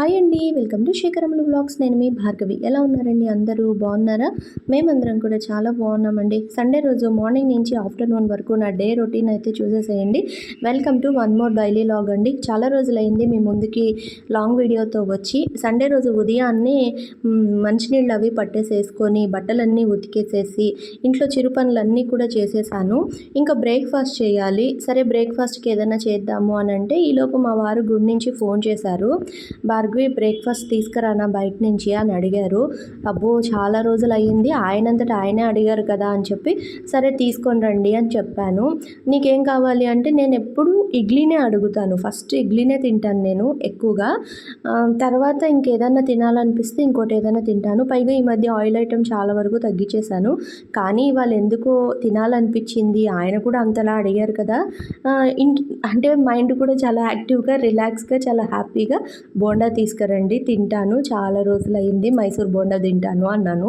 Hi అండి welcome to శేఖరములు blogs నేను మీ భార్గవి. ఎలా ఉన్నారండి అందరూ? బాగున్నారా? మేమందరం కూడా చాలా బాగున్నామండి. సండే రోజు మార్నింగ్ నుంచి ఆఫ్టర్నూన్ వరకు నా డే రొటీన్ అయితే చూసేసేయండి. Welcome to one more daily vlog అండి. చాలా రోజులైంది మీ ముందుకి లాంగ్ వీడియోతో వచ్చి. సండే రోజు ఉదయాన్నే మంచినీళ్ళు అవి పట్టేసేసుకొని బట్టలన్నీ ఉతికేసేసి ఇంట్లో చిరు పనులన్నీ కూడా చేసేసాను. ఇంకా బ్రేక్ఫాస్ట్ చేయాలి. సరే బ్రేక్ఫాస్ట్కి ఏదైనా చేద్దాము అని అంటే ఈలోపు మా వారు గుడి నుంచి ఫోన్ చేశారు. భార్గవి బ్రేక్ఫాస్ట్ తీసుకురానా బయట నుంచి అని అడిగారు. అబ్బో చాలా రోజులు అయ్యింది ఆయనంతటా ఆయనే అడిగారు కదా అని చెప్పి సరే తీసుకొని రండి అని చెప్పాను. నీకేం కావాలి అంటే నేను ఎప్పుడు ఇడ్లీనే అడుగుతాను. ఫస్ట్ ఇడ్లీనే తింటాను నేను ఎక్కువగా. తర్వాత ఇంకేదన్నా తినాలనిపిస్తే ఇంకోటి ఏదైనా తింటాను. పైగా ఈ మధ్య ఆయిల్ ఐటమ్ చాలా వరకు తగ్గించేశాను కానీ ఇవాళ ఎందుకో తినాలనిపించింది? ఆయన కూడా అంతలా అడిగారు కదా. ఇంక అంటే మైండ్ కూడా చాలా యాక్టివ్గా రిలాక్స్గా చాలా హ్యాపీగా బోండా తీసుకురండి తింటాను. చాలా రోజులు అయింది మైసూర్ బోండా తింటాను అన్నాను.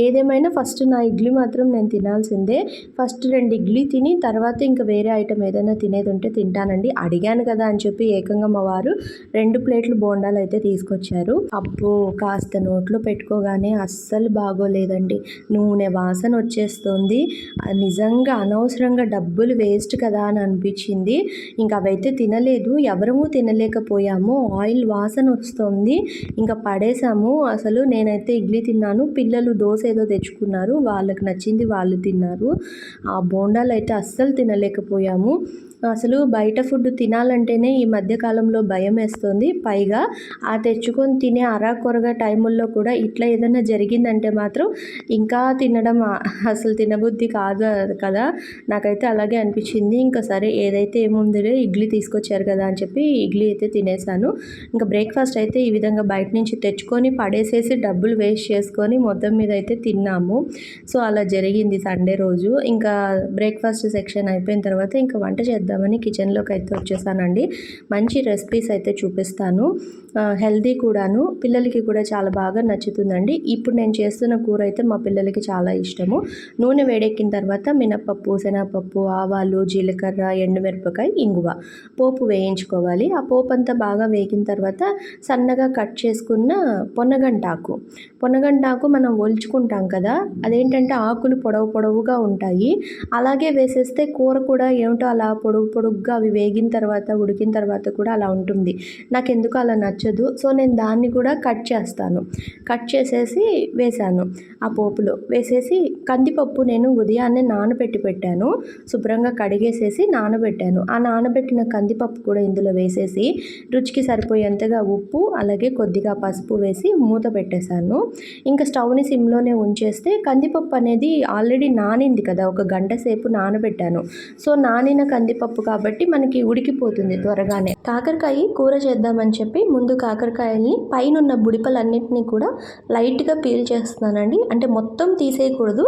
ఏదేమైనా ఫస్ట్ నా ఇడ్లీ మాత్రం నేను తినాల్సిందే. ఫస్ట్ రెండు ఇడ్లీ తిని తర్వాత ఇంకా వేరే ఐటమ్ ఏదైనా తినేది ఉంటే తింటానండి. అడిగాను కదా అని చెప్పి ఏకంగా మా వారు రెండు ప్లేట్లు బోండాలు అయితే తీసుకొచ్చారు. అబ్బో కాస్త నోట్లో పెట్టుకోగానే అస్సలు బాగోలేదండి. నూనె వాసన వచ్చేస్తుంది. నిజంగా అనవసరంగా డబ్బులు వేస్ట్ కదా అని అనిపించింది. ఇంకా అవైతే తినలేదు. ఎవరము తినలేకపోయాము. ఆయిల్ వాసన వస్తుంది. ఇంకా పడేసాము అసలు నేనైతే ఇడ్లీ తిన్నాను. పిల్లలు దోశ ఏదో తెచ్చుకున్నారు. వాళ్ళకి నచ్చింది వాళ్ళు తిన్నారు. ఆ బోండాలు అయితే అస్సలు తినలేకపోయాము. అసలు బయట ఫుడ్ తినాలంటేనే ఈ మధ్యకాలంలో భయం వేస్తుంది. పైగా ఆ తెచ్చుకొని తినే అరాకొరగా టైముల్లో కూడా ఇట్లా ఏదైనా జరిగిందంటే మాత్రం ఇంకా తినడం అసలు తినబుద్ధి కాదు కదా. నాకైతే అలాగే అనిపించింది. ఇంకా సరే ఏదైతే ఏముందిలే ఇడ్లీ తీసుకొచ్చారు కదా అని చెప్పి ఇడ్లీ అయితే తినేసాను. ఇంకా బ్రేక్ఫాస్ట్ అయితే ఈ విధంగా బయట నుంచి తెచ్చుకొని పడేసేసి డబ్బులు వేస్ట్ చేసుకొని మొత్తం మీద అయితే తిన్నాము. సో అలా జరిగింది సండే రోజు. ఇంకా బ్రేక్ఫాస్ట్ సెక్షన్ అయిపోయిన తర్వాత ఇంకా వంట చేద్దామని కిచెన్లోకి అయితే వచ్చేసానండి. మంచి రెసిపీస్ అయితే చూపిస్తాను. హెల్దీ కూడాను పిల్లలకి కూడా చాలా బాగా నచ్చుతుందండి. ఇప్పుడు నేను చేస్తున్న కూర అయితే మా పిల్లలకి చాలా ఇష్టము. నూనె వేడెక్కిన తర్వాత మినప్పప్పు శనగపప్పు ఆవాలు జీలకర్ర ఎండుమిరపకాయ ఇంగువ. పోపు వేయించుకోవాలి. ఆ పోపు అంతా బాగా వేగిన తర్వాత సన్నగా కట్ చేసుకున్న పొన్నగంటాకు పొన్నగంటాకు మనం ఒలుచుకుంటాం కదా అదేంటంటే ఆకులు పొడవు పొడవుగా ఉంటాయి. అలాగే వేసేస్తే కూర కూడా ఏమిటో అలా పొడుగు పొడుగ్గా అవి వేగిన తర్వాత ఉడికిన తర్వాత కూడా అలా ఉంటుంది. నాకు ఎందుకు అలా నచ్చదు. సో నేను దాన్ని కూడా కట్ చేస్తాను. కట్ చేసేసి వేశాను ఆ పోపులో. వేసేసి కందిపప్పు నేను ఉదయాన్నే నానబెట్టి పెట్టాను. శుభ్రంగా కడిగేసేసి నానబెట్టాను. ఆ నానబెట్టిన కందిపప్పు కూడా ఇందులో వేసేసి రుచికి సరిపోయేంతగా ఉప్పు ఉప్పు అలాగే కొద్దిగా పసుపు వేసి మూత పెట్టేశాను. ఇంకా స్టవ్ని సిమ్లోనే ఉంచేస్తే కందిపప్పు అనేది ఆల్రెడీ నానింది కదా ఒక గంట సేపు నానబెట్టాను. సో నానిన కందిపప్పు కాబట్టి మనకి ఉడికిపోతుంది త్వరగానే. కాకరకాయ కూర చేద్దామని చెప్పి ముందు కాకరకాయల్ని పైన ఉన్న బుడిపలన్నింటినీ కూడా లైట్గా పీల్ చేస్తున్నానండి. అంటే మొత్తం తీసేయకూడదు.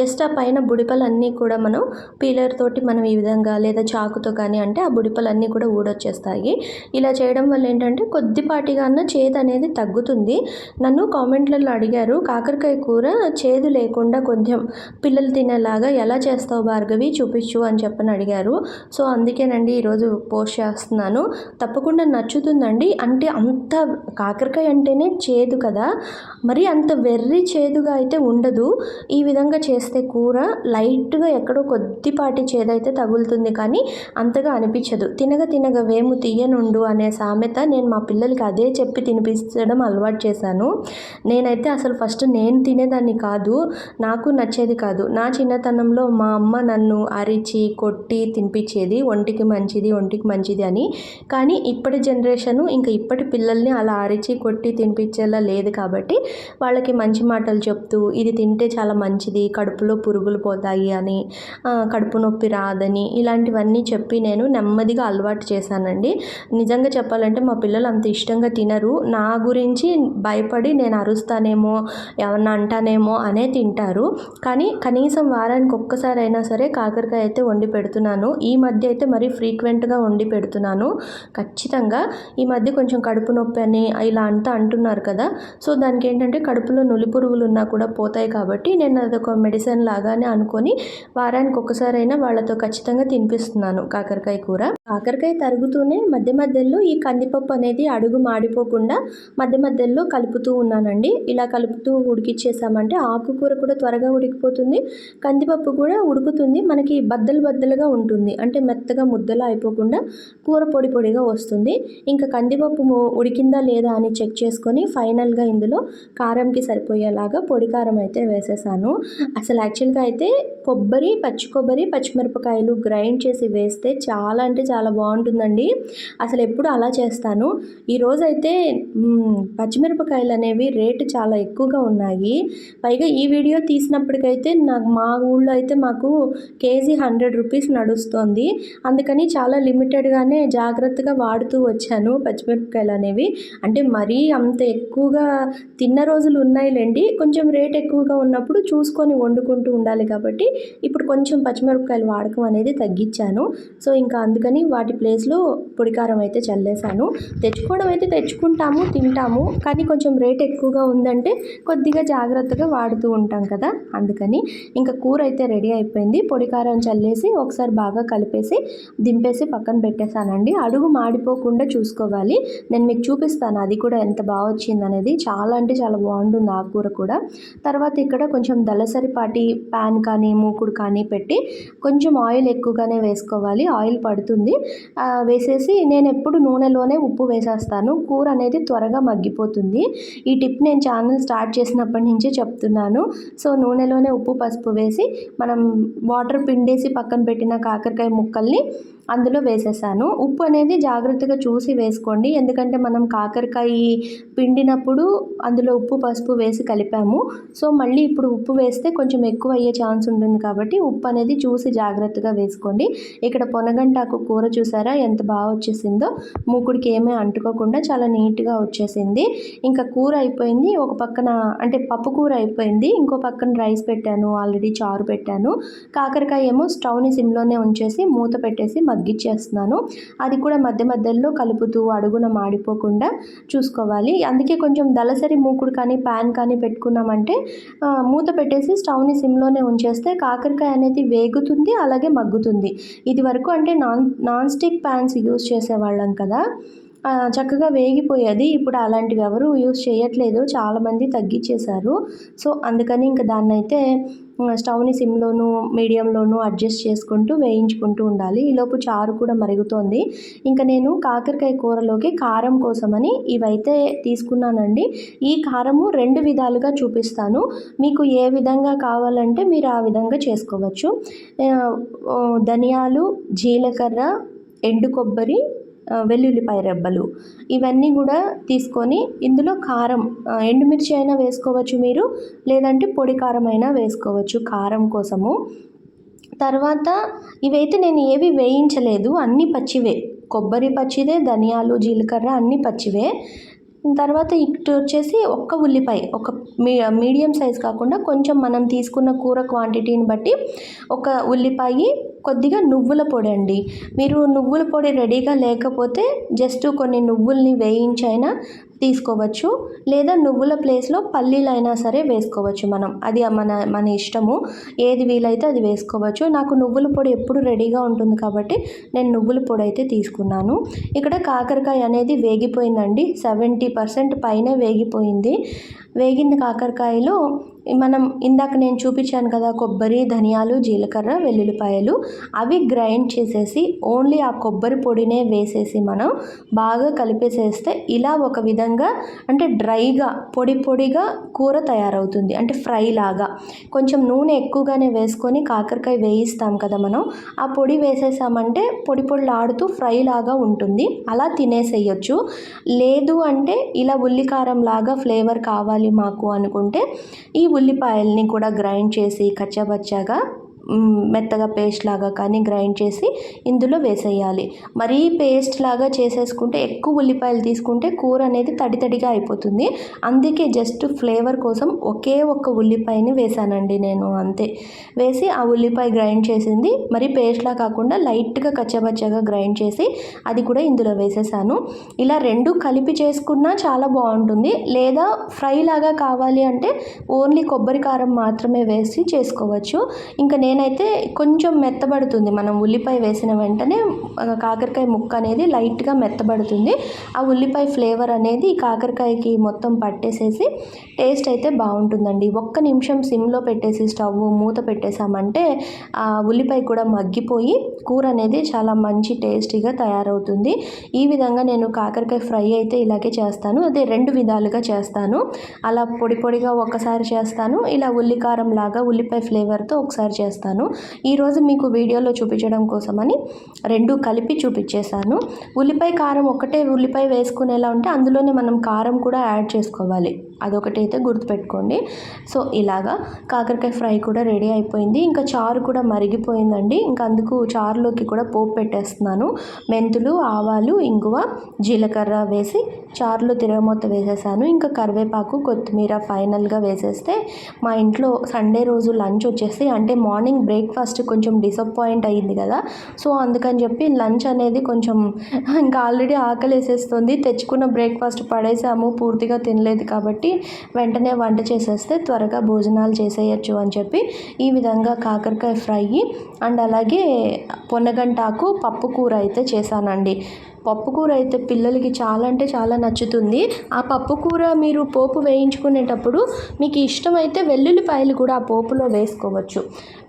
జస్ట్ ఆ పైన బుడిపలన్నీ కూడా మనం పీలర్ తోటి మనం ఈ విధంగా లేదా చాకుతో కానీ అంటే ఆ బుడిపలన్నీ కూడా ఊడొచ్చేస్తాయి. ఇలా చేయడం వల్ల ఏంటంటే కొద్దిపాటిగా అన్న చేదు అనేది తగ్గుతుంది. నన్ను కామెంట్లలో అడిగారు కాకరకాయ కూర చేదు లేకుండా కొంచెం పిల్లలు తినేలాగా ఎలా చేస్తావు భార్గవి? చూపించు అని చెప్పని అడిగారు. సో అందుకేనండి ఈరోజు పోస్ట్ చేస్తున్నాను. తప్పకుండా నచ్చుతుందండి. అంటే అంత కాకరకాయ అంటేనే చేదు కదా. మరి అంత వెర్రి చేదుగా అయితే ఉండదు. ఈ విధంగా చేస్తే కూర లైట్గా ఎక్కడో కొద్దిపాటి చేదైతే తగులుతుంది కానీ అంతగా అనిపించదు. తినగ తినగ వేము తీయనుండు అనే సామెత నేను మా పిల్లలకి అదే చెప్పి తినిపించడం అలవాటు చేశాను. నేనైతే అసలు ఫస్ట్ నేను తినేదాన్ని కాదు నాకు నచ్చేది కాదు. నా చిన్నతనంలో మా అమ్మ నన్ను అరిచి కొట్టి తినిపించేది ఒంటికి మంచిది ఒంటికి మంచిది అని. కానీ ఇప్పటి జనరేషను ఇంకా ఇప్పటి పిల్లల్ని అలా అరిచి కొట్టి తినిపించేలా లేదు కాబట్టి వాళ్ళకి మంచి మాటలు చెప్తూ ఇది తింటే చాలా మంచిది కడుపులో పురుగులు పోతాయి అని కడుపు నొప్పి రాదని ఇలాంటివన్నీ చెప్పి నేను నెమ్మదిగా అలవాటు చేశానండి. నిజంగా చెప్పాలంటే మా పిల్లలు అంత ఇష్టంగా తినరు. నా గురించి భయపడి నేను అరుస్తానేమో ఏమన్నా అంటానేమో అనే తింటారు. కానీ కనీసం వారానికి ఒక్కసారి అయినా సరే కాకరకాయ అయితే వండి పెడుతున్నాను. ఈ మధ్య అయితే మరీ ఫ్రీక్వెంట్గా వండి పెడుతున్నాను. ఖచ్చితంగా ఈ మధ్య కొంచెం కడుపు నొప్పి అని ఇలా అంతా అంటున్నారు కదా. సో దానికి ఏంటంటే కడుపులో నులి పురుగులు ఉన్నా కూడా పోతాయి కాబట్టి నేను అదొక మెడిసిన్ లాగానే అనుకొని వారానికి ఒక్కసారైనా వాళ్ళతో ఖచ్చితంగా తినిపిస్తున్నాను కాకరకాయ కూర. కాకరకాయ తరుగుతూనే మధ్య మధ్యలో ఈ కందిపప్పు అనేది అడుగు మాడిపోకుండా మధ్య మధ్యలో కలుపుతూ ఉన్నానండి. ఇలా కలుపుతూ ఉడికిచ్చేసామంటే ఆకుకూర కూడా త్వరగా ఉడికిపోతుంది. కందిపప్పు కూడా ఉడుకుతుంది. మనకి బద్దలు బద్దలుగా ఉంటుంది. అంటే మెత్తగా ముద్దలా అయిపోకుండా కూర పొడి పొడిగా వస్తుంది. ఇంకా కందిపప్పు ఉడికిందా లేదా అని చెక్ చేసుకొని ఫైనల్గా ఇందులో కారంకి సరిపోయేలాగా పొడి కారం అయితే వేసేసాను. అసలు యాక్చువల్గా అయితే కొబ్బరి పచ్చి కొబ్బరి పచ్చిమిరపకాయలు గ్రైండ్ చేసి వేస్తే చాలా అంటే చాలా బాగుంటుందండి. అసలు ఎప్పుడు అలా చేస్తాను. ఈ అయితే పచ్చిమిరపకాయలు అనేవి రేటు చాలా ఎక్కువగా ఉన్నాయి. పైగా ఈ వీడియో తీసినప్పటికైతే నాకు మా ఊళ్ళో అయితే మాకు కేజీ హండ్రెడ్ రూపీస్ నడుస్తుంది. అందుకని చాలా లిమిటెడ్గానే జాగ్రత్తగా వాడుతూ వచ్చాను పచ్చిమిరపకాయలు అనేవి అంటే మరీ అంత ఎక్కువగా తిన్న రోజులు ఉన్నాయిలేండి. కొంచెం రేట్ ఎక్కువగా ఉన్నప్పుడు చూసుకొని వండుకుంటూ ఉండాలి కాబట్టి ఇప్పుడు కొంచెం పచ్చిమిరపకాయలు వాడకం అనేది తగ్గించాను. సో ఇంకా అందుకని వాటి ప్లేస్లో పొడికారం అయితే చల్లేశాను. తెచ్చుకోవడం అయితే తెచ్చుకుంటాము తింటాము. కానీ కొంచెం రేట్ ఎక్కువగా ఉందంటే కొద్దిగా జాగ్రత్తగా వాడుతూ ఉంటాం కదా. అందుకని ఇంకా కూర అయితే రెడీ అయిపోయింది. పొడి కారం చల్లేసి ఒకసారి బాగా కలిపేసి దింపేసి పక్కన పెట్టేశానండి. అడుగు మాడిపోకుండా చూసుకోవాలి. నేను మీకు చూపిస్తాను అది కూడా ఎంత బాగా వచ్చింది అనేది. చాలా అంటే చాలా బాగుంటుంది ఆ కూర కూడా. తర్వాత ఇక్కడ కొంచెం దళసరిపాటి ప్యాన్ కానీ మూకుడు కానీ పెట్టి కొంచెం ఆయిల్ ఎక్కువగానే వేసుకోవాలి. ఆయిల్ పడుతుంది. వేసేసి నేను ఎప్పుడు నూనెలోనే ఉప్పు వేసేస్తాను. కూర అనేది త్వరగా మగ్గిపోతుంది. ఈ టిప్ నేను ఛానల్ స్టార్ట్ చేసినప్పటి నుంచే చెప్తున్నాను. సో నూనెలోనే ఉప్పు పసుపు వేసి మనం వాటర్ పిండేసి పక్కన పెట్టిన కాకరకాయ ముక్కల్ని అందులో వేసేసాను. ఉప్పు అనేది జాగ్రత్తగా చూసి వేసుకోండి. ఎందుకంటే మనం కాకరకాయ పిండినప్పుడు అందులో ఉప్పు పసుపు వేసి కలిపాము. సో మళ్ళీ ఇప్పుడు ఉప్పు వేస్తే కొంచెం ఎక్కువ అయ్యే ఛాన్స్ ఉంటుంది కాబట్టి ఉప్పు అనేది చూసి జాగ్రత్తగా వేసుకోండి. ఇక్కడ పొనగంటాకు కూర చూసారా? ఎంత బాగా వచ్చేసిందో. మూకుడికి ఏమీ అంటుకోకుండా చాలా నీట్గా వచ్చేసింది. ఇంకా కూర అయిపోయింది. ఒక పక్కన అంటే పప్పు కూర అయిపోయింది. ఇంకో పక్కన రైస్ పెట్టాను. ఆల్రెడీ చారు పెట్టాను. కాకరకాయ ఏమో స్టవ్ని సిమ్లోనే ఉంచేసి మూత పెట్టేసి మగ్గిచ్చేస్తున్నాను అది కూడా మధ్య మధ్యలో కలుపుతూ అడుగున మాడిపోకుండా చూసుకోవాలి. అందుకే కొంచెం దళసరి మూకుడు కానీ ప్యాన్ కానీ పెట్టుకున్నామంటే మూత పెట్టేసి స్టవ్ని సిమ్లోనే ఉంచేస్తే కాకరకాయ అనేది వేగుతుంది అలాగే మగ్గుతుంది. ఇది వరకు అంటే non non stick pans use చేసేవాళ్ళం కదా. చక్కగా వేగిపోయేది. ఇప్పుడు అలాంటివి ఎవరు యూస్ చేయట్లేదు. చాలామంది తగ్గించేశారు సో అందుకని ఇంకా దాన్ని అయితే స్టవ్ని సిమ్లోను మీడియంలోను అడ్జస్ట్ చేసుకుంటూ వేయించుకుంటూ ఉండాలి. ఈలోపు చారు కూడా మరుగుతోంది. ఇంకా నేను కాకరకాయ కూరలోకి కారం కోసమని ఇవైతే తీసుకున్నానండి. ఈ కారము రెండు విధాలుగా చూపిస్తాను. మీకు ఏ విధంగా కావాలంటే మీరు ఆ విధంగా చేసుకోవచ్చు. ధనియాలు జీలకర్ర ఎండు కొబ్బరి వెల్లుల్లిపాయ రెబ్బలు. ఇవన్నీ కూడా తీసుకొని ఇందులో కారం ఎండుమిర్చి అయినా వేసుకోవచ్చు మీరు లేదంటే పొడి కారం అయినా వేసుకోవచ్చు కారం కోసము. తర్వాత ఇవైతే నేను ఏవి వేయించలేదు అన్నీ పచ్చివే. కొబ్బరి పచ్చిదే ధనియాలు జీలకర్ర అన్నీ పచ్చివే. తర్వాత ఇటు వచ్చేసి ఒక్క ఉల్లిపాయ ఒక మీ మీడియం సైజ్ కాకుండా కొంచెం మనం తీసుకున్న కూర క్వాంటిటీని బట్టి ఒక ఉల్లిపాయ కొద్దిగా నువ్వుల పొడి అండి. మీరు నువ్వుల పొడి రెడీగా లేకపోతే జస్ట్ కొన్ని నువ్వుల్ని వేయించైనా తీసుకోవచ్చు. లేదా నువ్వుల ప్లేస్లో పల్లీలు అయినా సరే వేసుకోవచ్చు మనం. అది మన మన ఇష్టము. ఏది వీలైతే అది వేసుకోవచ్చు. నాకు నువ్వుల పొడి ఎప్పుడు రెడీగా ఉంటుంది కాబట్టి నేను నువ్వుల పొడి అయితే తీసుకున్నాను. ఇక్కడ కాకరకాయ అనేది వేగిపోయిందండి. సెవెంటీ పర్సెంట్ పైనే వేగిపోయింది. వేగింది కాకరకాయలో మనం ఇందాక నేను చూపించాను కదా కొబ్బరి ధనియాలు జీలకర్ర వెల్లుల్లిపాయలు అవి గ్రైండ్ చేసేసి ఓన్లీ ఆ కొబ్బరి పొడినే వేసేసి మనం బాగా కలిపేసేస్తే ఇలా ఒక విధంగా అంటే డ్రైగా పొడి పొడిగా కూర తయారవుతుంది. అంటే ఫ్రై లాగా. కొంచెం నూనె ఎక్కువగానే వేసుకొని కాకరకాయ వేయిస్తాం కదా మనం ఆ పొడి వేసేసామంటే పొడి పొడిలాడుతూ ఫ్రై లాగా ఉంటుంది. అలా తినేసేయచ్చు. లేదు అంటే ఇలా ఉల్లికారం లాగా ఫ్లేవర్ కావాలి మాకు అనుకుంటే ఈ ఉల్లిపాయల్ని కూడా గ్రైండ్ చేసి కచ్చాబచ్చాగా మెత్తగా పేస్ట్ లాగా కానీ గ్రైండ్ చేసి ఇందులో వేసేయాలి. మరీ పేస్ట్ లాగా చేసేసుకుంటే ఎక్కువ ఉల్లిపాయలు తీసుకుంటే కూర అనేది తడి తడిగా అయిపోతుంది. అందుకే జస్ట్ ఫ్లేవర్ కోసం ఒకే ఒక్క ఉల్లిపాయని వేసానండి నేను అంతే. వేసి ఆ ఉల్లిపాయ గ్రైండ్ చేసింది. మరి పేస్ట్లా కాకుండా లైట్గా కచ్చబచ్చగా గ్రైండ్ చేసి అది కూడా ఇందులో వేసేసాను. ఇలా రెండు కలిపి చేసుకున్నా చాలా బాగుంటుంది. లేదా ఫ్రై లాగా కావాలి అంటే ఓన్లీ కొబ్బరి కారం మాత్రమే వేసి చేసుకోవచ్చు. ఇంకా నేను నేనైతే కొంచెం మెత్తబడుతుంది. మనం ఉల్లిపాయ వేసిన వెంటనే కాకరకాయ ముక్క అనేది లైట్గా మెత్తబడుతుంది. ఆ ఉల్లిపాయ ఫ్లేవర్ అనేది కాకరకాయకి మొత్తం పట్టేసేసి టేస్ట్ అయితే బాగుంటుందండి. ఒక్క నిమిషం సిమ్లో పెట్టేసి స్టవ్ మూత పెట్టేసామంటే ఆ ఉల్లిపాయ కూడా మగ్గిపోయి కూర అనేది చాలా మంచి టేస్టీగా తయారవుతుంది. ఈ విధంగా నేను కాకరకాయ ఫ్రై అయితే ఇలాగే చేస్తాను. అదే రెండు విధాలుగా చేస్తాను. అలా పొడి పొడిగా ఒకసారి చేస్తాను. ఇలా ఉల్లికారం లాగా ఉల్లిపాయ ఫ్లేవర్తో ఒకసారి చేస్తాను. ఈరోజు మీకు వీడియోలో చూపించడం కోసమని రెండు కలిపి చూపించేశాను. ఉల్లిపాయ కారం ఒకటే ఉల్లిపాయ వేసుకునేలా ఉంటే అందులోనే మనం కారం కూడా యాడ్ చేసుకోవాలి. అదొకటి అయితే గుర్తుపెట్టుకోండి. సో ఇలాగా కాకరకాయ ఫ్రై కూడా రెడీ అయిపోయింది. ఇంకా చారు కూడా మరిగిపోయిందండి. ఇంకా అందుకు చారులోకి కూడా పోపు పెట్టేస్తున్నాను. మెంతులు ఆవాలు ఇంగువ జీలకర్ర వేసి చారులో తిరగమూత వేసేసాను ఇంకా కరివేపాకు కొత్తిమీర ఫైనల్గా వేసేస్తే మా ఇంట్లో సండే రోజు లంచ్ వచ్చేసి అంటే మార్నింగ్ బ్రేక్ఫాస్ట్ కొంచెం డిసప్పాయింట్ అయ్యింది కదా. సో అందుకని చెప్పి లంచ్ అనేది కొంచెం ఇంకా ఆల్రెడీ ఆకలి వేసేస్తుంది తెచ్చుకున్న బ్రేక్ఫాస్ట్ పడేసాము పూర్తిగా తినలేదు కాబట్టి వెంటనే వంట చేసేస్తే త్వరగా భోజనాలు చేసేయచ్చు అని చెప్పి ఈ విధంగా కాకరకాయ ఫ్రై అండ్ అలాగే పొన్నగంటాకు పప్పు కూర అయితే చేశానండి. పప్పుకూర అయితే పిల్లలకి చాలా అంటే చాలా నచ్చుతుంది. ఆ పప్పుకూర మీరు పోపు వేయించుకునేటప్పుడు మీకు ఇష్టమైతే వెల్లుల్లిపాయలు కూడా ఆ పోపులో వేసుకోవచ్చు.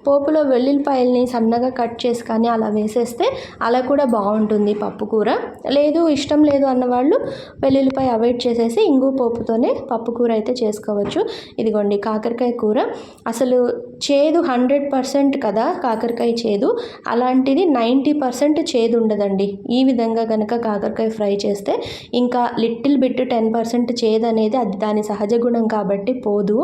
పోపులో వెల్లుల్లిపాయల్ని సన్నగా కట్ చేసి కానీ అలా వేసేస్తే అలా కూడా బాగుంటుంది పప్పు కూర. లేదు ఇష్టం లేదు అన్నవాళ్ళు వెల్లుల్లిపాయ అవాయిడ్ చేసేసి ఇంగు పోపుతోనే పప్పు కూర అయితే చేసుకోవచ్చు. ఇదిగోండి కాకరకాయ కూర. అసలు చేదు హండ్రెడ్ పర్సెంట్ కదా కాకరకాయ చేదు. అలాంటిది నైంటీ పర్సెంట్ చేదు ఉండదండి. ఈ విధంగా కనుక కాకరకాయ ఫ్రై చేస్తే ఇంకా లిటిల్ బిట్ టెన్ పర్సెంట్ చేదు అనేది అది దాని సహజ గుణం కాబట్టి పోదు.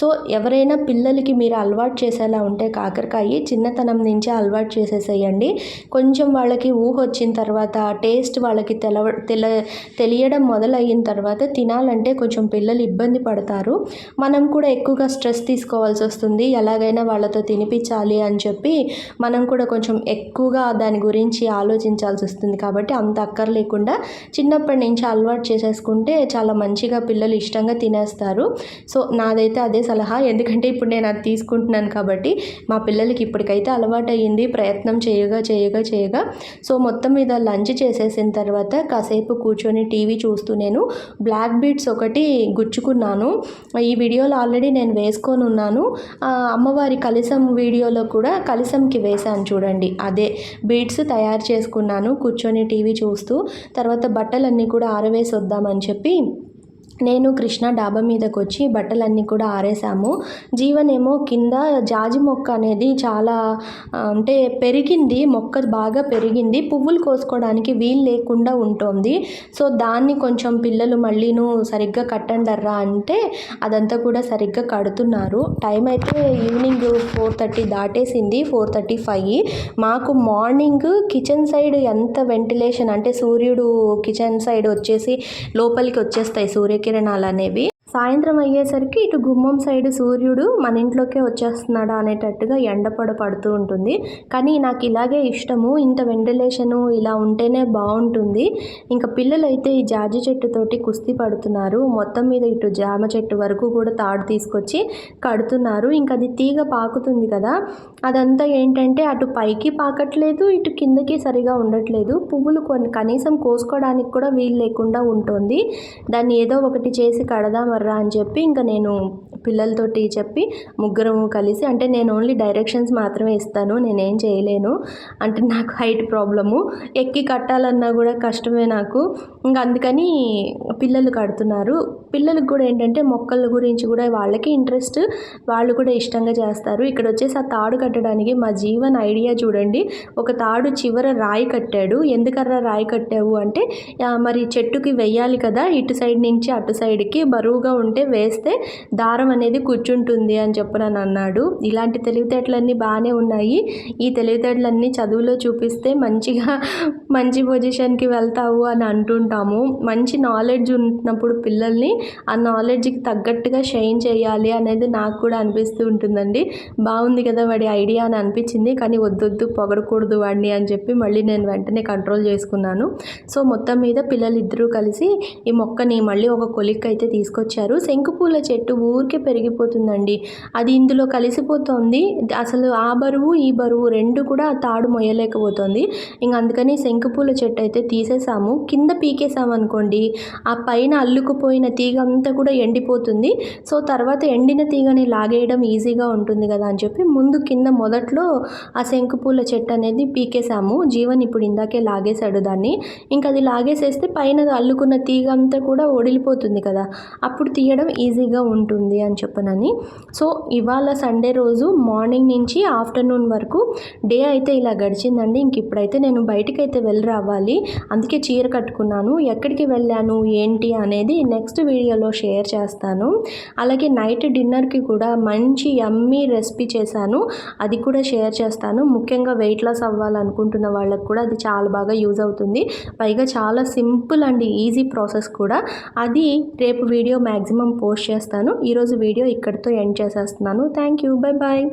సో ఎవరైనా పిల్లలకి మీరు అలవాటు చేసేలా ఉంటే కాకరకాయ చిన్నతనం నుంచే అలవాటు చేసేసేయండి. కొంచెం వాళ్ళకి ఊహ వచ్చిన తర్వాత టేస్ట్ వాళ్ళకి తెలవ తెల తెలియడం మొదలైన తర్వాత తినాలంటే కొంచెం పిల్లలు ఇబ్బంది పడతారు. మనం కూడా ఎక్కువగా స్ట్రెస్ తీసుకోవాల్సి వస్తుంది. ఎలాగైనా వాళ్ళతో తినిపించాలి అని చెప్పి మనం కూడా కొంచెం ఎక్కువగా దాని గురించి ఆలోచించాల్సి వస్తుంది. కాబట్టి అంత అక్కర్లేకుండా చిన్నప్పటి నుంచి అలవాటు చేసేసుకుంటే చాలా మంచిగా పిల్లలు ఇష్టంగా తినేస్తారు. సో నాదైతే అదే సలహా. ఎందుకంటే ఇప్పుడు నేను అది తీసుకుంటున్నాను కాబట్టి మా పిల్లలకి ఇప్పటికైతే అలవాటు అయ్యింది ప్రయత్నం చేయగా చేయగా చేయగా. సో మొత్తం మీద లంచ్ చేసేసిన తర్వాత కాసేపు కూర్చొని టీవీ చూస్తూ నేను బ్లాక్ బీట్స్ ఒకటి గుచ్చుకున్నాను. ఈ వీడియోలో ఆల్రెడీ నేను వేసుకొని ఉన్నాను. అమ్మవారి కలిసం వీడియోలో కూడా కలిసంకి వేశాను చూడండి. అదే బీడ్స్ తయారు చేసుకున్నాను కూర్చొని టీవీ చూస్తూ. తర్వాత బట్టలన్నీ కూడా ఆరవేసి వద్దామని చెప్పి నేను కృష్ణ డాబా మీదకి వచ్చి బట్టలన్నీ కూడా ఆరేసాము. జీవన్ ఏమో కింద జాజి మొక్క అనేది చాలా అంటే పెరిగింది మొక్క బాగా పెరిగింది. పువ్వులు కోసుకోవడానికి వీలు లేకుండా ఉంటుంది. సో దాన్ని కొంచెం పిల్లలు మళ్ళీను సరిగ్గా కట్టండర్రా అంటే అదంతా కూడా సరిగ్గా కడుతున్నారు. టైం అయితే ఈవినింగ్ ఫోర్ థర్టీ దాటేసింది ఫోర్ థర్టీ ఫైవ్. మాకు మార్నింగ్ కిచెన్ సైడ్ ఎంత వెంటిలేషన్ అంటే సూర్యుడు కిచెన్ సైడ్ వచ్చేసి లోపలికి వచ్చేస్తాయి కిరణాలు అనేవి సాయంత్రం అయ్యేసరికి ఇటు గుమ్మం సైడ్ సూర్యుడు మన ఇంట్లోకే వచ్చేస్తున్నాడా అనేటట్టుగా ఎండపొడ పడుతూ ఉంటుంది. కానీ నాకు ఇలాగే ఇష్టము. ఇంత వెంటిలేషను ఇలా ఉంటేనే బాగుంటుంది. ఇంకా పిల్లలు అయితే ఈ జాజి చెట్టుతోటి కుస్తీ పడుతున్నారు. మొత్తం మీద ఇటు జామ చెట్టు వరకు కూడా తాడు తీసుకొచ్చి కడుతున్నారు. ఇంకా అది తీగ పాకుతుంది కదా. అదంతా ఏంటంటే అటు పైకి పాకట్లేదు ఇటు కిందకి సరిగా ఉండట్లేదు. పువ్వులు కొన్ని కనీసం కోసుకోవడానికి కూడా వీలు లేకుండా ఉంటుంది. దాన్ని ఏదో ఒకటి చేసి రా అని చెప్పి ఇంకా నేను పిల్లలతోటి చెప్పి ముగ్గురం కలిసి అంటే నేను ఓన్లీ డైరెక్షన్స్ మాత్రమే ఇస్తాను నేనేం చేయలేను. అంటే నాకు హైట్ ప్రాబ్లము ఎక్కి కట్టాలన్నా కూడా కష్టమే నాకు. ఇంకా అందుకని పిల్లలు కడుతున్నారు. పిల్లలకు కూడా ఏంటంటే మొక్కల గురించి కూడా వాళ్ళకి ఇంట్రెస్ట్ వాళ్ళు కూడా ఇష్టంగా చేస్తారు. ఇక్కడ వచ్చేసి ఆ తాడు కట్టడానికి మా జీవన్ ఐడియా చూడండి. ఒక తాడు చివర రాయి కట్టాడు. ఎందుకర్రా రాయి కట్టావు అంటే మరి చెట్టుకి వెయ్యాలి కదా ఇటు సైడ్ నుంచి అటు సైడ్కి బరువుగా ఉంటే వేస్తే దారం అనేది కూర్చుంటుంది అని చెప్పనని అన్నాడు. ఇలాంటి తెలివితేటలన్నీ బాగానే ఉన్నాయి. ఈ తెలివితేటలన్నీ చదువులో చూపిస్తే మంచిగా మంచి పొజిషన్కి వెళ్తావు అని అంటుంటాము. మంచి నాలెడ్జ్ ఉన్నప్పుడు పిల్లల్ని ఆ నాలెడ్జ్కి తగ్గట్టుగా షైన్ చేయాలి అనేది నాకు కూడా అనిపిస్తూ ఉంటుందండి. బాగుంది కదా వాడి ఐడియా అని అనిపించింది. కానీ వద్దొద్దు పొగడకూడదు వాడిని అని చెప్పి మళ్ళీ నేను వెంటనే కంట్రోల్ చేసుకున్నాను. సో మొత్తం మీద పిల్లలు ఇద్దరూ కలిసి ఈ మొక్కని మళ్ళీ ఒక కొలిక్ అయితే తీసుకొచ్చారు. శంకుపూల చెట్టు ఊరికే పెరిగిపోతుందండి. అది ఇందులో కలిసిపోతుంది. అసలు ఆ బరువు ఈ బరువు రెండు కూడా తాడు మొయ్యలేకపోతుంది. ఇంక అందుకని శంకుపూల చెట్టు అయితే తీసేసాము. కింద పీకేసాము అనుకోండి ఆ పైన అల్లుకుపోయిన తీగ అంతా కూడా ఎండిపోతుంది. సో తర్వాత ఎండిన తీగని లాగేయడం ఈజీగా ఉంటుంది కదా అని చెప్పి ముందు కింద మొదట్లో ఆ శంకుపూల చెట్టు అనేది పీకేసాము. జీవన్ ఇప్పుడు ఇందాకే లాగేశాడు దాన్ని. ఇంకా అది లాగేసేస్తే పైన అల్లుకున్న తీగ అంతా కూడా ఒడిలిపోతుంది కదా. అప్పుడు తీయడం ఈజీగా ఉంటుంది అని చెప్పనని. సో ఇవాళ సండే రోజు మార్నింగ్ నుంచి ఆఫ్టర్నూన్ వరకు డే అయితే ఇలా గడిచిందండి. ఇంక ఇప్పుడైతే నేను బయటికి అయితే వెళ్ళి రావాలి. అందుకే చీర కట్టుకున్నాను. ఎక్కడికి వెళ్ళాను? ఏంటి? అనేది నెక్స్ట్ వీడియోలో షేర్ చేస్తాను. అలాగే నైట్ డిన్నర్కి కూడా మంచి యమ్మీ రెసిపీ చేశాను. అది కూడా షేర్ చేస్తాను. ముఖ్యంగా వెయిట్ లాస్ అవ్వాలనుకుంటున్న వాళ్ళకి కూడా అది చాలా బాగా యూజ్ అవుతుంది. పైగా చాలా సింపుల్ అండ్ ఈజీ ప్రాసెస్ కూడా. అది రేపు వీడియో మ్యాక్సిమం పోస్ట్ చేస్తాను. ఈరోజు వీడియో ఇక్కడితో ఎండ్ చేసేస్తున్నాను. Thank you bye bye